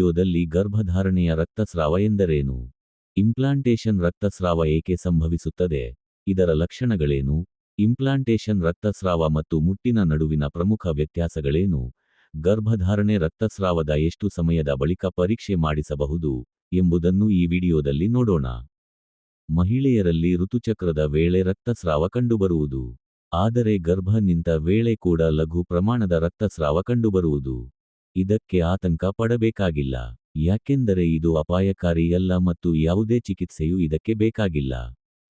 ವಿಡಿಯೋದಲ್ಲಿ ಗರ್ಭಧಾರಣೆಯ ರಕ್ತಸ್ರಾವ ಎಂದರೇನು? ಇಂಪ್ಲಾಂಟೇಶನ್ ರಕ್ತಸ್ರಾವ ಏಕೆ ಸಂಭವಿಸುತ್ತದೆ? ಇದರ ಲಕ್ಷಣಗಳೇನು? ಇಂಪ್ಲಾಂಟೇಶನ್ ರಕ್ತಸ್ರಾವ ಮತ್ತು ಮುಟ್ಟಿನ ನಡುವಿನ ಪ್ರಮುಖ ವ್ಯತ್ಯಾಸಗಳೇನು? ಗರ್ಭಧಾರಣೆ ರಕ್ತಸ್ರಾವದ ಎಷ್ಟು ಸಮಯದ ಬಳಿಕ ಪರೀಕ್ಷೆ ಮಾಡಿಸಬಹುದು ಎಂಬುದನ್ನು ಈ ವಿಡಿಯೋದಲ್ಲಿ ನೋಡೋಣ. ಮಹಿಳೆಯರಲ್ಲಿ ಋತುಚಕ್ರದ ವೇಳೆ ರಕ್ತಸ್ರಾವ ಕಂಡುಬರುವುದು. ಆದರೆ ಗರ್ಭ ನಿಂತ ವೇಳೆ ಕೂಡ ಲಘು ಪ್ರಮಾಣದ ರಕ್ತಸ್ರಾವ ಕಂಡುಬರುವುದು. ಇದಕ್ಕೆ ಆತಂಕ ಪಡಬೇಕಾಗಿಲ್ಲ. ಯಾಕೆಂದರೆ ಇದು ಅಪಾಯಕಾರಿ ಅಲ್ಲ ಮತ್ತು ಯಾವುದೇ ಚಿಕಿತ್ಸೆಯೂ ಇದಕ್ಕೆ ಬೇಕಾಗಿಲ್ಲ.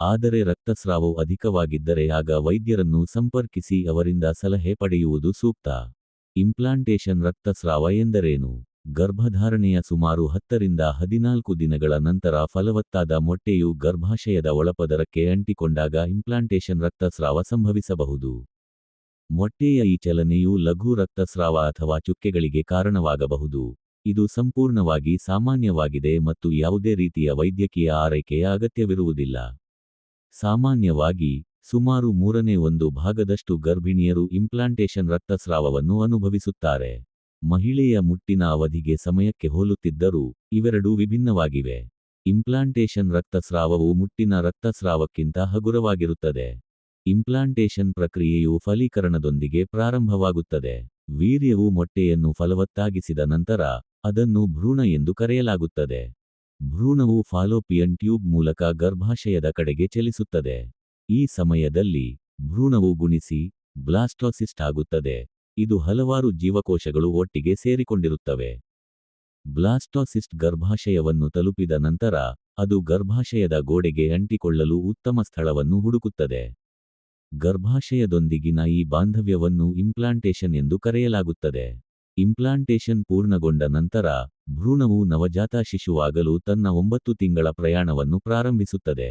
ಆದರೆ ರಕ್ತಸ್ರಾವವು ಅಧಿಕವಾಗಿದ್ದರೆ ಆಗ ವೈದ್ಯರನ್ನು ಸಂಪರ್ಕಿಸಿ ಅವರಿಂದ ಸಲಹೆ ಪಡೆಯುವುದು ಸೂಕ್ತ. ಇಂಪ್ಲಾಂಟೇಶನ್ ರಕ್ತಸ್ರಾವ ಎಂದರೇನು? ಗರ್ಭಧಾರಣೆಯ ಸುಮಾರು ಹತ್ತರಿಂದ ಹದಿನಾಲ್ಕು ದಿನಗಳ ನಂತರ ಫಲವತ್ತಾದ ಮೊಟ್ಟೆಯು ಗರ್ಭಾಶಯದ ಒಳಪದರಕ್ಕೆ ಅಂಟಿಕೊಂಡಾಗ ಇಂಪ್ಲಾಂಟೇಶನ್ ರಕ್ತಸ್ರಾವ ಸಂಭವಿಸಬಹುದು. ಮೊಟ್ಟೆಯ ಈ ಚಲನೆಯು ಲಘು ರಕ್ತಸ್ರಾವ ಅಥವಾ ಚುಕ್ಕೆಗಳಿಗೆ ಕಾರಣವಾಗಬಹುದು. ಇದು ಸಂಪೂರ್ಣವಾಗಿ ಸಾಮಾನ್ಯವಾಗಿದೆ ಮತ್ತು ಯಾವುದೇ ರೀತಿಯ ವೈದ್ಯಕೀಯ ಆರೈಕೆಯ ಅಗತ್ಯವಿರುವುದಿಲ್ಲ. ಸಾಮಾನ್ಯವಾಗಿ, ಸುಮಾರು ಮೂರನೇ ಒಂದು ಭಾಗದಷ್ಟು ಗರ್ಭಿಣಿಯರು ಇಂಪ್ಲಾಂಟೇಶನ್ ರಕ್ತಸ್ರಾವವನ್ನು ಅನುಭವಿಸುತ್ತಾರೆ. ಮಹಿಳೆಯ ಮುಟ್ಟಿನ ಅವಧಿಗೆ ಸಮಯಕ್ಕೆ ಹೋಲುತ್ತಿದ್ದರೂ, ಇವೆರಡೂ ವಿಭಿನ್ನವಾಗಿವೆ. ಇಂಪ್ಲಾಂಟೇಶನ್ ರಕ್ತಸ್ರಾವವು ಮುಟ್ಟಿನ ರಕ್ತಸ್ರಾವಕ್ಕಿಂತ ಹಗುರವಾಗಿರುತ್ತದೆ. ಇಂಪ್ಲಾಂಟೇಶನ್ ಪ್ರಕ್ರಿಯೆಯು ಫಲೀಕರಣದೊಂದಿಗೆ ಪ್ರಾರಂಭವಾಗುತ್ತದೆ. ವೀರ್ಯವು ಮೊಟ್ಟೆಯನ್ನು ಫಲವತ್ತಾಗಿಸಿದ ನಂತರ ಅದನ್ನು ಭ್ರೂಣ ಎಂದು ಕರೆಯಲಾಗುತ್ತದೆ. ಭ್ರೂಣವು ಫಾಲೋಪಿಯನ್ ಟ್ಯೂಬ್ ಮೂಲಕ ಗರ್ಭಾಶಯದ ಕಡೆಗೆ ಚಲಿಸುತ್ತದೆ. ಈ ಸಮಯದಲ್ಲಿ ಭ್ರೂಣವು ಗುಣಿಸಿ ಬ್ಲಾಸ್ಟೋಸಿಸ್ಟ್ ಆಗುತ್ತದೆ. ಇದು ಹಲವಾರು ಜೀವಕೋಶಗಳು ಒಟ್ಟಿಗೆ ಸೇರಿಕೊಂಡಿರುತ್ತವೆ. ಬ್ಲಾಸ್ಟೋಸಿಸ್ಟ್ ಗರ್ಭಾಶಯವನ್ನು ತಲುಪಿದ ನಂತರ ಅದು ಗರ್ಭಾಶಯದ ಗೋಡೆಗೆ ಅಂಟಿಕೊಳ್ಳಲು ಉತ್ತಮ ಸ್ಥಳವನ್ನು ಹುಡುಕುತ್ತದೆ. ಗರ್ಭಾಶಯದೊಂದಿಗಿನ ಈ ಬಾಂಧವ್ಯವನ್ನು ಇಂಪ್ಲಾಂಟೇಶನ್ ಎಂದು ಕರೆಯಲಾಗುತ್ತದೆ. ಇಂಪ್ಲಾಂಟೇಶನ್ ಪೂರ್ಣಗೊಂಡ ನಂತರ, ಭ್ರೂಣವು ನವಜಾತ ಶಿಶುವಾಗಲು ತನ್ನ ಒಂಬತ್ತು ತಿಂಗಳ ಪ್ರಯಾಣವನ್ನು ಪ್ರಾರಂಭಿಸುತ್ತದೆ.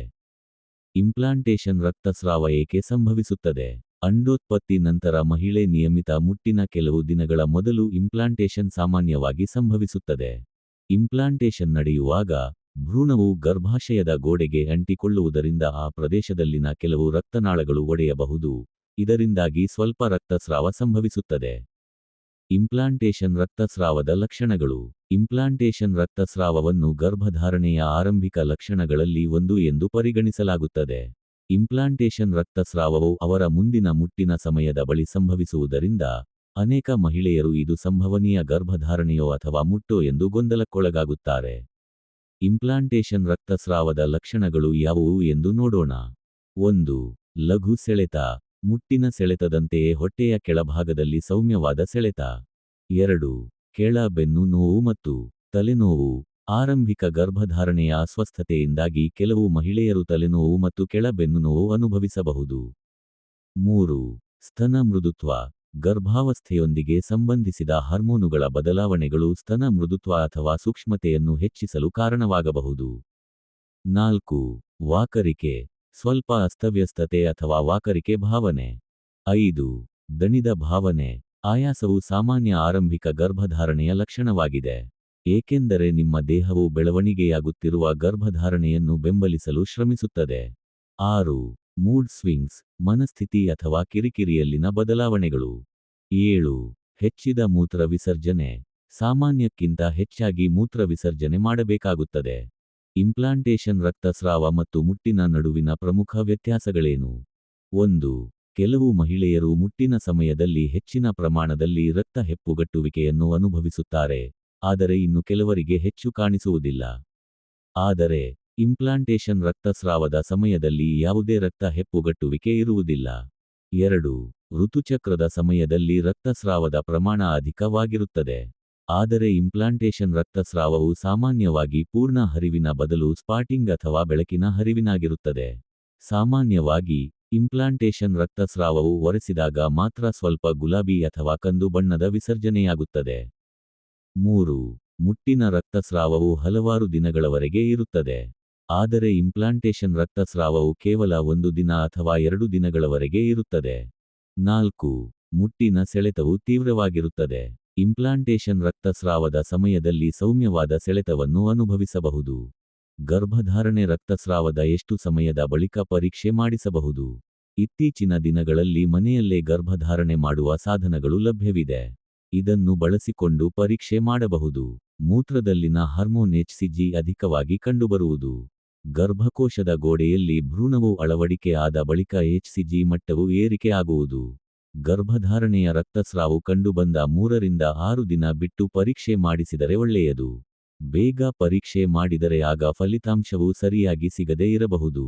ಇಂಪ್ಲಾಂಟೇಶನ್ ರಕ್ತಸ್ರಾವ ಏಕೆ ಸಂಭವಿಸುತ್ತದೆ? ಅಂಡೋತ್ಪತ್ತಿ ನಂತರ ಮಹಿಳೆ ನಿಯಮಿತ ಮುಟ್ಟಿನ ಕೆಲವು ದಿನಗಳ ಮೊದಲು ಇಂಪ್ಲಾಂಟೇಶನ್ ಸಾಮಾನ್ಯವಾಗಿ ಸಂಭವಿಸುತ್ತದೆ. ಇಂಪ್ಲಾಂಟೇಶನ್ ನಡೆಯುವಾಗ ಭ್ರೂಣವು ಗರ್ಭಾಶಯದ ಗೋಡೆಗೆ ಅಂಟಿಕೊಳ್ಳುವುದರಿಂದ ಆ ಪ್ರದೇಶದಲ್ಲಿನ ಕೆಲವು ರಕ್ತನಾಳಗಳು ಒಡೆಯಬಹುದು. ಇದರಿಂದಾಗಿ ಸ್ವಲ್ಪ ರಕ್ತಸ್ರಾವ ಸಂಭವಿಸುತ್ತದೆ. ಇಂಪ್ಲಾಂಟೇಶನ್ ರಕ್ತಸ್ರಾವದ ಲಕ್ಷಣಗಳು. ಇಂಪ್ಲಾಂಟೇಶನ್ ರಕ್ತಸ್ರಾವವನ್ನು ಗರ್ಭಧಾರಣೆಯ ಆರಂಭಿಕ ಲಕ್ಷಣಗಳಲ್ಲಿ ಒಂದು ಎಂದು ಪರಿಗಣಿಸಲಾಗುತ್ತದೆ. ಇಂಪ್ಲಾಂಟೇಶನ್ ರಕ್ತಸ್ರಾವವು ಅವರ ಮುಂದಿನ ಮುಟ್ಟಿನ ಸಮಯದ ಬಳಿ ಸಂಭವಿಸುವುದರಿಂದ ಅನೇಕ ಮಹಿಳೆಯರು ಇದು ಸಂಭವನೀಯ ಗರ್ಭಧಾರಣೆಯೋ ಅಥವಾ ಮುಟ್ಟೋ ಎಂದು ಗೊಂದಲಕ್ಕೊಳಗಾಗುತ್ತಾರೆ. ಇಂಪ್ಲಾಂಟೇಶನ್ ರಕ್ತಸ್ರಾವದ ಲಕ್ಷಣಗಳು ಯಾವುವು ಎಂದು ನೋಡೋಣ. ಒಂದು, ಲಘು ಸೆಳೆತ. ಮುಟ್ಟಿನ ಸೆಳೆತದಂತೆಯೇ ಹೊಟ್ಟೆಯ ಕೆಳಭಾಗದಲ್ಲಿ ಸೌಮ್ಯವಾದ ಸೆಳೆತ. ಎರಡು, ಕೆಳ ಬೆನ್ನು ನೋವು ಮತ್ತು ತಲೆನೋವು. ಆರಂಭಿಕ ಗರ್ಭಧಾರಣೆಯ ಅಸ್ವಸ್ಥತೆಯಿಂದಾಗಿ ಕೆಲವು ಮಹಿಳೆಯರು ತಲೆನೋವು ಮತ್ತು ಕೆಳ ಬೆನ್ನು ನೋವು ಅನುಭವಿಸಬಹುದು. ಮೂರು, ಸ್ತನ ಮೃದುತ್ವ. ಗರ್ಭಾವಸ್ಥೆಯೊಂದಿಗೆ ಸಂಬಂಧಿಸಿದ ಹಾರ್ಮೋನುಗಳ ಬದಲಾವಣೆಗಳು ಸ್ತನ ಮೃದುತ್ವ ಅಥವಾ ಸೂಕ್ಷ್ಮತೆಯನ್ನು ಹೆಚ್ಚಿಸಲು ಕಾರಣವಾಗಬಹುದು. ನಾಲ್ಕು, ವಾಕರಿಕೆ, ಸ್ವಲ್ಪ ಅಸ್ತವ್ಯಸ್ತತೆ ಅಥವಾ ವಾಕರಿಕೆ ಭಾವನೆ. ಐದು, ದಣಿದ ಭಾವನೆ, ಆಯಾಸವು ಸಾಮಾನ್ಯ ಆರಂಭಿಕ ಗರ್ಭಧಾರಣೆಯ ಲಕ್ಷಣವಾಗಿದೆ. ಏಕೆಂದರೆ ನಿಮ್ಮ ದೇಹವು ಬೆಳವಣಿಗೆಯಾಗುತ್ತಿರುವ ಗರ್ಭಧಾರಣೆಯನ್ನು ಬೆಂಬಲಿಸಲು ಶ್ರಮಿಸುತ್ತದೆ. ಆರು ಮೂಡ್ ಸ್ವಿಂಗ್ಸ್, ಮನಸ್ಥಿತಿ ಅಥವಾ ಕಿರಿಕಿರಿಯಲ್ಲಿನ ಬದಲಾವಣೆಗಳು. ಏಳು, ಹೆಚ್ಚಿದ ಮೂತ್ರ ವಿಸರ್ಜನೆ. ಸಾಮಾನ್ಯಕ್ಕಿಂತ ಹೆಚ್ಚಾಗಿ ಮೂತ್ರ ವಿಸರ್ಜನೆ ಮಾಡಬೇಕಾಗುತ್ತದೆ. ಇಂಪ್ಲಾಂಟೇಶನ್ ರಕ್ತಸ್ರಾವ ಮತ್ತು ಮುಟ್ಟಿನ ನಡುವಿನ ಪ್ರಮುಖ ವ್ಯತ್ಯಾಸಗಳೇನು? ಒಂದು, ಕೆಲವು ಮಹಿಳೆಯರು ಮುಟ್ಟಿನ ಸಮಯದಲ್ಲಿ ಹೆಚ್ಚಿನ ಪ್ರಮಾಣದಲ್ಲಿ ರಕ್ತ ಹೆಪ್ಪುಗಟ್ಟುವಿಕೆಯನ್ನು ಅನುಭವಿಸುತ್ತಾರೆ, ಆದರೆ ಇನ್ನು ಕೆಲವರಿಗೆ ಹೆಚ್ಚು ಕಾಣಿಸುವುದಿಲ್ಲ. ಆದರೆ ಇಂಪ್ಲಾಂಟೇಶನ್ ರಕ್ತಸ್ರಾವದ ಸಮಯದಲ್ಲಿ ಯಾವುದೇ ರಕ್ತ ಹೆಪ್ಪುಗಟ್ಟುವಿಕೆ ಇರುವುದಿಲ್ಲ. ಎರಡು, ಋತುಚಕ್ರದ ಸಮಯದಲ್ಲಿ ರಕ್ತಸ್ರಾವದ ಪ್ರಮಾಣ ಅಧಿಕವಾಗಿರುತ್ತದೆ. ಆದರೆ ಇಂಪ್ಲಾಂಟೇಶನ್ ರಕ್ತಸ್ರಾವವು ಸಾಮಾನ್ಯವಾಗಿ ಪೂರ್ಣ ಹರಿವಿನ ಬದಲು ಸ್ಪಾಟಿಂಗ್ ಅಥವಾ ಬೆಳಕಿನ ಹರಿವಿನಾಗಿರುತ್ತದೆ. ಸಾಮಾನ್ಯವಾಗಿ ಇಂಪ್ಲಾಂಟೇಶನ್ ರಕ್ತಸ್ರಾವವು ಒರೆಸಿದಾಗ ಮಾತ್ರ ಸ್ವಲ್ಪ ಗುಲಾಬಿ ಅಥವಾ ಕಂದು ಬಣ್ಣದ ವಿಸರ್ಜನೆಯಾಗುತ್ತದೆ. ಮೂರು, ಮುಟ್ಟಿನ ರಕ್ತಸ್ರಾವವು ಹಲವಾರು ದಿನಗಳವರೆಗೆ ಇರುತ್ತದೆ. ಆದರೆ ಇಂಪ್ಲಾಂಟೇಶನ್ ರಕ್ತಸ್ರಾವವು ಕೇವಲ ಒಂದು ದಿನ ಅಥವಾ ಎರಡು ದಿನಗಳವರೆಗೆ ಇರುತ್ತದೆ. ನಾಲ್ಕು, ಮುಟ್ಟಿನ ಸೆಳೆತವು ತೀವ್ರವಾಗಿರುತ್ತದೆ. ಇಂಪ್ಲಾಂಟೇಶನ್ ರಕ್ತಸ್ರಾವದ ಸಮಯದಲ್ಲಿ ಸೌಮ್ಯವಾದ ಸೆಳೆತವನ್ನು ಅನುಭವಿಸಬಹುದು. ಗರ್ಭಧಾರಣೆ ರಕ್ತಸ್ರಾವದ ಎಷ್ಟು ಸಮಯದ ಬಳಿಕ ಪರೀಕ್ಷೆ ಮಾಡಿಸಬಹುದು. ಇತ್ತೀಚಿನ ದಿನಗಳಲ್ಲಿ ಮನೆಯಲ್ಲೇ ಗರ್ಭಧಾರಣೆ ಮಾಡುವ ಸಾಧನಗಳು ಲಭ್ಯವಿದೆ. ಇದನ್ನು ಬಳಸಿಕೊಂಡು ಪರೀಕ್ಷೆ ಮಾಡಬಹುದು. ಮೂತ್ರದಲ್ಲಿನ ಹಾರ್ಮೋನ್ ಎಚ್ಸಿಜಿ ಅಧಿಕವಾಗಿ ಕಂಡುಬರುವುದು. ಗರ್ಭಕೋಶದ ಗೋಡೆಯಲ್ಲಿ ಭ್ರೂಣವು ಅಳವಡಿಕೆ ಆದ ಬಳಿಕ ಎಚ್ಸಿಜಿ ಮಟ್ಟವು ಏರಿಕೆಯಾಗುವುದು. ಗರ್ಭಧಾರಣೆಯ ರಕ್ತಸ್ರಾವು ಕಂಡುಬಂದ ಮೂರರಿಂದ ಆರು ದಿನ ಬಿಟ್ಟು ಪರೀಕ್ಷೆ ಮಾಡಿಸಿದರೆ ಒಳ್ಳೆಯದು. ಬೇಗ ಪರೀಕ್ಷೆ ಮಾಡಿದರೆ ಆಗ ಫಲಿತಾಂಶವು ಸರಿಯಾಗಿ ಸಿಗದೇ ಇರಬಹುದು.